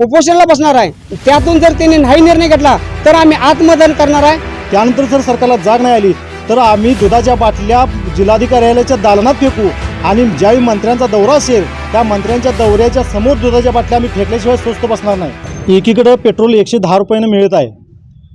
उपोषणाला बसणार आहे. त्यातून जर त्यांनी नाही निर्णय घेतला तर आम्ही आत्मदन करणार आहे. त्यानंतर जर सरकारला जाग नाही आली तर आम्ही दुधाच्या बाटल्या जिल्हाधिकार्यालयाच्या दालनात फेकू आणि ज्यावेळी मंत्र्यांचा दौरा असेल त्या मंत्र्यांच्या दौऱ्याच्या समोर दुधाच्या बाटल्या आम्ही फेकल्याशिवाय स्वस्त बसणार नाही. एकीकडं पेट्रोल एकशे दहा रुपयानं मिळत आहे.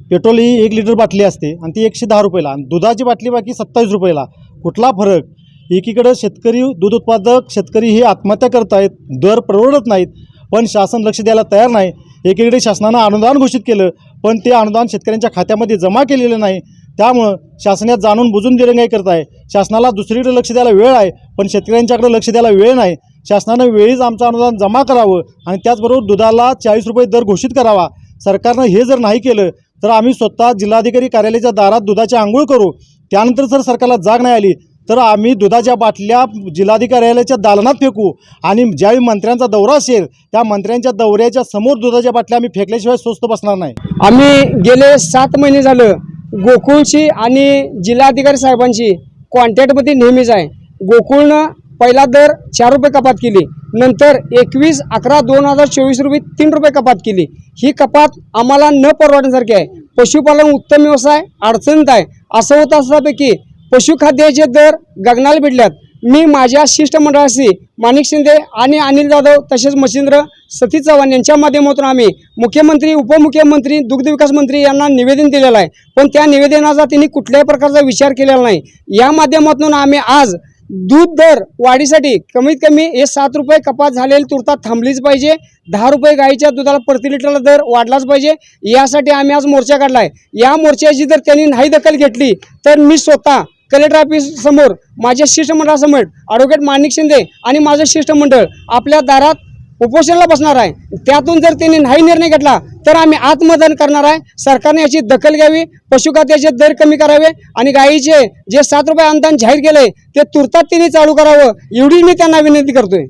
पेट्रोल ही एक लिटर बाटली असते आणि ती एकशे दहा रुपयाला आणि दुधाची बाटली बाकी सत्तावीस रुपयाला. कुठला फरक? एकीकडं शेतकरी दूध उत्पादक शेतकरी हे आत्महत्या करत आहेत दर परवडत नाहीत पण शासन लक्ष द्यायला तयार नाही. एकीकडे शासनानं अनुदान घोषित केलं पण ते अनुदान शेतकऱ्यांच्या खात्यामध्ये जमा केलेलं नाही. त्यामुळं शासनात जाणून बुजून दिरंगाई करत आहे शासनाला दुसरीकडे लक्ष द्यायला वेळ आहे पण शेतकऱ्यांच्याकडे लक्ष द्यायला वेळ नाही. शासनानं वेळीच आमचं अनुदान जमा करावं आणि त्याचबरोबर दुधाला चाळीस रुपये दर घोषित करावा. सरकारनं हे जर नाही केलं तर आम्ही स्वतः जिल्हाधिकारी कार्यालयाच्या दारात दुधाची आंघोळ करू. त्यानंतर जर सरकारला जाग नाही आली. तर आम्ही दुधाच्या बाटल्या जिल्हाधिकार्यालयाच्या दालनात फेकू आणि ज्यावेळी मंत्र्यांचा दौरा असेल त्या मंत्र्यांच्या दौऱ्याच्या समोर दुधाच्या बाटल्या आम्ही फेकल्याशिवाय स्वस्त बसणार नाही. आम्ही गेले सात महिने झालं. गोकुळची आणि जिल्हाधिकारी साहेबांची कॉन्टॅक्टमध्ये नेहमीच आहे. गोकुळनं पहिला दर चार रुपये कपात केली. नंतर एकवीस अकरा दोन हजार चोवीस रुपये तीन रुपये कपात केली. ही कपात आम्हाला न परवडण्यासारखी आहे. पशुपालन उत्तम व्यवसाय अडचणीत आहे. असं होत असल्यापैकी पशुखाद्याचे दर गगनाला भिडल्यात. मी माझ्या शिष्टमंडळाशी माणिक शिंदे आणि अनिल जाधव तसेच मच्छिंद्र सतीश चव्हाण यांच्या माध्यमातून आम्ही मुख्यमंत्री उपमुख्यमंत्री दुग्धविकास मंत्री यांना निवेदन दिलेलं आहे. पण त्या निवेदनाचा त्यांनी कुठल्याही प्रकारचा विचार केलेला नाही. या माध्यमातून आम्ही आज दूध दर वाढीसाठी कमीत कमी हे सात रुपये कपात झालेली तुरता थांबलीच पाहिजे. दहा रुपये गाईच्या दुधाला प्रति लिटरला दर वाढलाच पाहिजे. यासाठी आम्ही आज मोर्चा काढला आहे या मोर्चाची जर त्यांनी नाही दखल घेतली तर मी स्वतः कलेक्टर ऑफिस समोर माझ्या शिष्टमंडळासमोर ॲडव्होकेट माणिक शिंदे आणि माझं शिष्टमंडळ आपल्या दारात उपोषणाला बसणार आहे. त्यातून जर त्यांनी नाही निर्णय घेतला तर आम्ही आत्मदान करणार आहे. सरकारने याची दखल घ्यावी पशुखाद्याचे दर कमी करावे आणि गायीचे जे सात रुपये अनुदान जाहीर केले ते तुर्तात त्यांनी चालू करावं एवढी मी त्यांना विनंती करतोय.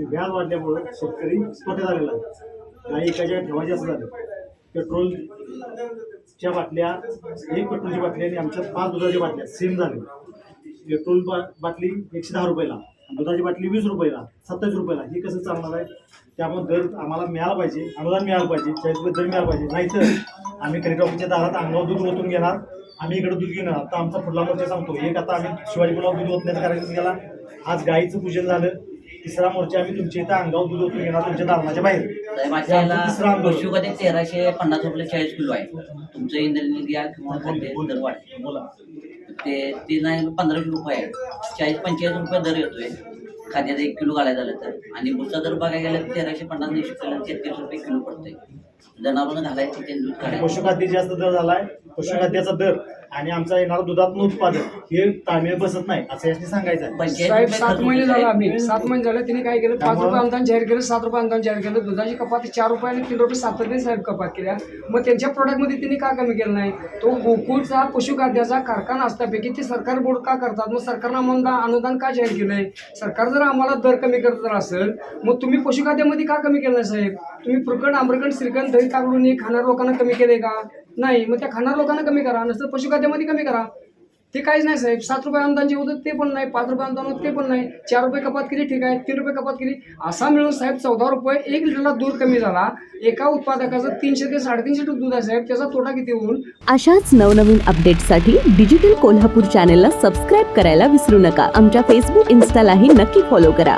व्याज वाढल्यामुळे शेतकरी पेट्रोलच्या बाटल्या एक पेट्रोलची बाटली आणि आमच्या पाच दुधाच्या बाटल्या सेम झाले. पेट्रोल बा बाटली एकशे दहा रुपयाला दुधाची बाटली वीस रुपयाला सत्तावीस रुपयाला. हे कसं चालणार आहे? त्यामुळे दर आम्हाला मिळाला पाहिजे अनुदान मिळालं पाहिजे चाळीस रुपये दर मिळाला पाहिजे. नाहीतर आम्ही खरेदीच्या दारात अंगावर दूध ओतून घेणार आम्ही इकडे दूध घेणार. आता आमचा पुढला मोर्चा सांगतो. एक आता आम्ही शिवाजी पुलावर दूध ओतण्याचा कार्यक्रम केला. आज गाईचं पूजन झालं. तिसरा मोर्चा आम्ही तुमच्या इथं अंगावर दूध ओतून घेणार तुमच्या दालनाच्या बाहेर. साहेब, आजच्या आमचं याला तिसरं आंदोलन. पशुखाद्य तेराशे पन्नास रुपये चाळीस किलो आहे. तुमचं इंद्रनील घ्या किंवा खाद्य दर वाढ बोला ते ते नाही पंधराशे रुपये आहे. चाळीस पंचेचाळीस रुपये दर येतोय. खाद्याचा एक किलो घालायला झालं तर. आणि बुचा दर बघायला गेलं तर तेराशे पन्नास किलो तेहतीस रुपये किलो पडतोय. जनावरं घालायचं ते दूध काढायचं. पशुखाद्य जास्त दर झालाय. पशुखाद्याचा दर आणि आमचा येणारा दुधातनं उत्पादन हे ताळमेळ बसत नाही असं याची सांगायचं आहे. साहेब सात महिने झाले. आम्ही. सात महिने झाले त्यांनी काय केलं? पाच रुपये अनुदान जाहीर केलं सात रुपये अनुदान जाहीर केलं. दुधाची कपात चार रुपये आणि तीन रुपये सातत्याने साहेब कपात केल्या. मग त्यांच्या प्रोडक्टमध्ये त्यांनी का कमी केलं नाही? तो गोकुळचा पशुखाद्याचा कारखाना असल्यापैकी ते सरकार बोर्ड का करतात? मग सरकारनं आम्हाला अनुदान का जाहीर केलंय सरकार जर आम्हाला दर कमी करत जर असेल मग तुम्ही पशुखाद्यामध्ये का कमी केलं नाही साहेब? तुम्ही फ्रुकट आम्रकट श्रीखंड दही हे खाणाऱ्या लोकांना कमी केले का? नाही मग त्या खाणाऱ्या लोकांना कमी करा नसतं पशुखाद्यामध्ये कमी करा. ते काहीच नाही साहेब. सात रुपये अनुदान जे होतं ते पण नाही पाच रुपये अनुदान होतं ते पण नाही. चार रुपये कपात केली ठीक आहे. तीन रुपये कपात केली. असा मिळून साहेब चौदा रुपये एक लिटरला दूध कमी झाला. एका उत्पादकाचं तीनशे ते साडेतीनशे लिटर दूध आहे साहेब. त्याचा तोटा किती होऊन? अशाच नवनवीन अपडेटसाठी डिजिटल कोल्हापूर चॅनेलला सबस्क्राईब करायला विसरू नका. आमच्या फेसबुक इन्स्टालाही नक्की फॉलो करा.